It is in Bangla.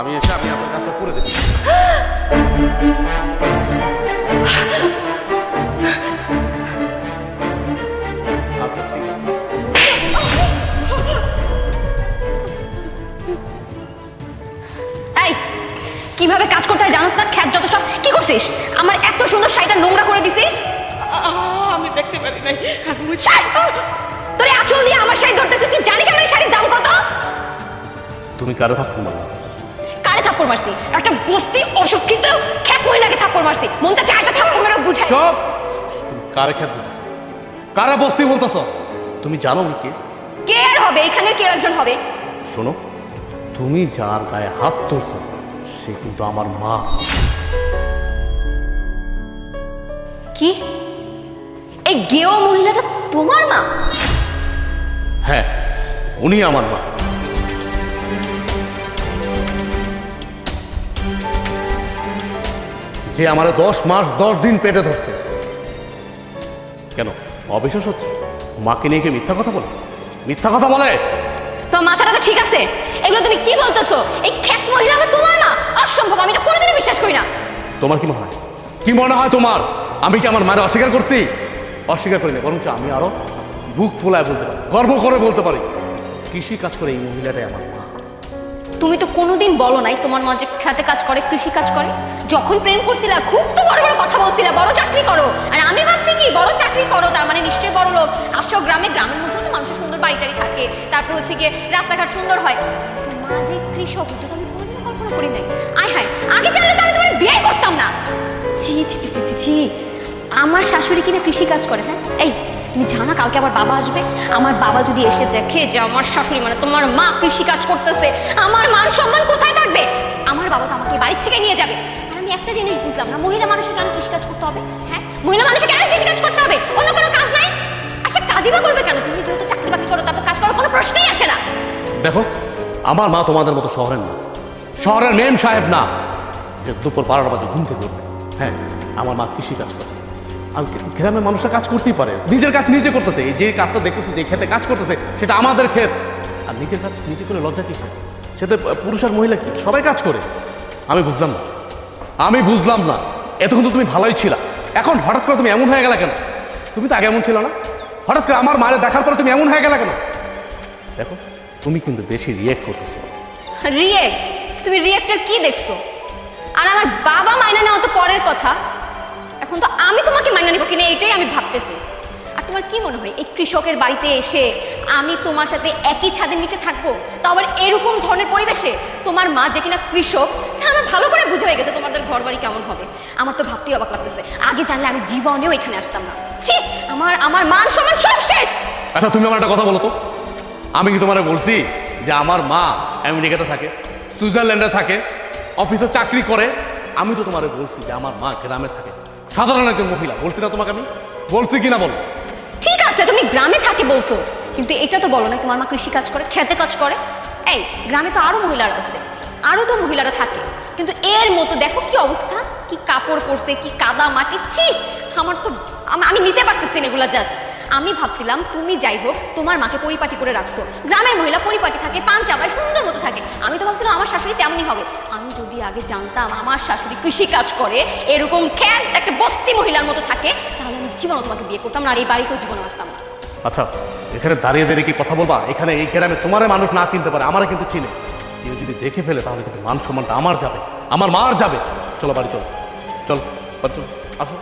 আমি এসে আমি আপনার কাজটা করে দেবো। আচ্ছা ঠিক আছে। কীভাবে কাজ করতে হয় জানোস না? খ্যাত যত সব কি করছিস? আমার এত সুন্দর শাড়িটা নোংরা করে দিছিস? আমি দেখতে পারি নাই। তোর আঁচল দিয়ে আমার শাড়ি ধরতেছিস তুই জানিস আমার এই শাড়ির দাম কত? তুমি কারও থাকব না কারে থাপ্পড় মারছি। একটা বস্তি অশিক্ষিত খ্যাত মহিলাকে থাপ্পড় মারছি। মনটা থাপ্পড় মেরে বুঝাই। কারে খেত বলতেছো? কারা বস্তি বলতেছ? তুমি জানো কে? কে আর হবে? এখানে কেউ একজন হবে? শোনো তুমি যার গায়ে হাত তুলছো সে কিন্তু আমার মা। কি? এই গেও মহিলাটা তোমার মা? হ্যাঁ উনি আমার মা। যে আমার দশ মাস দশ দিন পেটে ধরছে। কেন? অবিশ্বাস হচ্ছে? মাকে নিয়ে কি মিথ্যা কথা বলে? মিথ্যা কথা বলে? তো মাথাটা ঠিক আছে? এগুলো তুমি কি বলতেছো? এই খ্যাত মহিলা আমার তোমার মা? অসম্ভব আমি এটা কোনোদিনই বিশ্বাস করি না। তোমার কি মনে হয়? কি মনে হয় তোমার? আমি কি আমার মায়ের অস্বীকার করছি? অস্বীকার করি না বরঞ্চ আমি আরও বুক ফোলায় বলতে পারি গর্ব করে বলতে পারি। কৃষি কাজ করে এই মহিলাটাই আমার মা। তুমি তো কোনোদিন বলো নাই তোমার মা যে খেতে কাজ করে কৃষি কাজ করে। যখন প্রেম করছিলা খুব তো বড় বড় কথা বলছিলা বড় চাকরি করো। আর আমি ভাবছি কি বড় চাকরি করো তার মানে নিশ্চয়ই বড় লোক। আসছো গ্রামে গ্রামের মধ্যে তো মানুষের সুন্দর বাড়ি টাড়ি থাকে। তারপর হচ্ছে গিয়ে রাস্তাঘাট সুন্দর হয়। মা যে কৃষক তো আমি কোনোদিনও কল্পনা করি নাই। আয় হায় আগে জানলে তো আমি তোমার বিয়ে করতাম না। ছি, ছি ছি। আমার শাশুড়ি কিনা কৃষি কাজ করে হ্যাঁ? এই তুমি জানা কালকে আমার বাবা আসবে? আমার বাবা যদি এসে দেখে যে আমার শাশুড়ি মানে তোমার মা কৃষি কাজ করতেছে, আমার মান সম্মান কোথায় থাকবে? আমার বাবা তো আমাকে বাড়ি থেকে নিয়ে যাবে। আর আমি একটা জিনিস বুঝলাম না, মহিলা মানুষের কেন কৃষি কাজ করতে হবে? হ্যাঁ? মহিলা মানুষের কেন কৃষি কাজ করতে হবে? অন্য কোনো কাজ নাই? আচ্ছা কাজই বা করবে কেন? তুমি যেহেতু চাকরি বাকরি করো তারপর কাজ করার কোনো প্রশ্নই আসে না। দেখো, আমার মা তোমাদের মতো শহরের না। শহরের মেম সাহেব না, যে দুপুর বারোটা বাজে ঘুম থেকে হ্যাঁ আমার মা কৃষি কাজ করে। আর গ্রামের মানুষরা কাজ করতেই পারে। নিজের কাজ নিজে করতেছে। যে কাজটা দেখতেছে, যে খেতে কাজ করতেছে, সেটা আমাদের ক্ষেত। আর নিজের কাজ নিজে করে লজ্জা কি হয় সেটা পুরুষ আর মহিলা কি? সবাই কাজ করে। আমি বুঝলাম না। আমি বুঝলাম না। এতক্ষণ তো তুমি ভালোই ছিলা। এখন হঠাৎ করে তুমি এমন হয়ে গেলে কেন? তুমি তো আগে এমন ছিল না? হঠাৎ করে আমার মায়ের দেখার পরে তুমি এমন হয়ে গেলে কেন? দেখো, তুমি কিন্তু বেশি রিয়েক্ট করতেছো। রিয়েক্ট তুমি রিয়েক্টর কি দেখছ? আর আমার বাবা মাইনা নেওয়া তো পরের কিনা এটাই আমি ভাবতেছি। আর তোমার কি মনে হয়, এই কৃষকের বাড়িতে এসে আমি তোমার সাথে একই ছাদের নিচে থাকব? তা আবার এরকম ধরনের পরিবেশে তোমার মা যে কিনা কৃষক, তা আমার ভালো করে বুঝে হয়ে গেছে তোমাদের ঘর বাড়ি কেমন হবে। আমার তো ভাবতেই অবাক লাগতেছে। আগে জানলে আমি জীবনেও এখানে আসতাম না। ছি, আমার আমার মান সম্মান সব শেষ! আচ্ছা তুমি আমার একটা কথা বলো তো। আমি কি তোমার বলছি যে আমার মা আমেরিকাতে থাকে, সুইজারল্যান্ডে থাকে, অফিসে চাকরি করে? আমি তো তোমারে বলছি যে আমার মা গ্রামে থাকে। সাধারণ একজন মহিলা, বলছি না তোমাকে আমি? বলছি কিনা বলো? ঠিক আছে, তুমি গ্রামে থাকি বলছো। কিন্তু এটা তো বলো না, তোমার মা কৃষি কাজ করে, খেতে কাজ করে। এই, গ্রামে তো আরও মহিলারা আছে, আরও তো মহিলারা থাকে। কিন্তু এর মতো দেখো কি অবস্থা? কি কাপড় পরছে, কি কাদা মাটি, ছি! আমার তো, আমি নিতে পারতেছি এগুলা জাস্ট আমি ভাবছিলাম, তুমি যাই হোক, তোমার মাকে পরিপাটি করে রাখছো। গ্রামের মহিলা পরিপাটি থাকে, পান চাবায় সুন্দর মতো থাকে। আমি তো ভাবছিলাম, আমার শাশুড়ি তেমনই হবে। আমি যদি আগে জানতাম, আমার শাশুড়ি কৃষি কাজ করে, এরকম খ্যাত একটা বস্তি মহিলার মতো থাকে, তাহলে আমি জীবনও তোমাকে বিয়ে করতাম না, আর এই বাড়িতেও জীবনে আসতাম না। আচ্ছা এখানে দাঁড়িয়ে দাঁড়িয়ে কি কথা বলবা? এখানে, এই গ্রামে তোমার মানুষ না চিনতে পারে, আমার কিন্তু চিনে। কেউ যদি দেখে ফেলে, তাহলে কিন্তু মান সম্মানটা আমার যাবে। আমার মার যাবে। চলো, বাড়ি চলো। চলো চলো। আসো।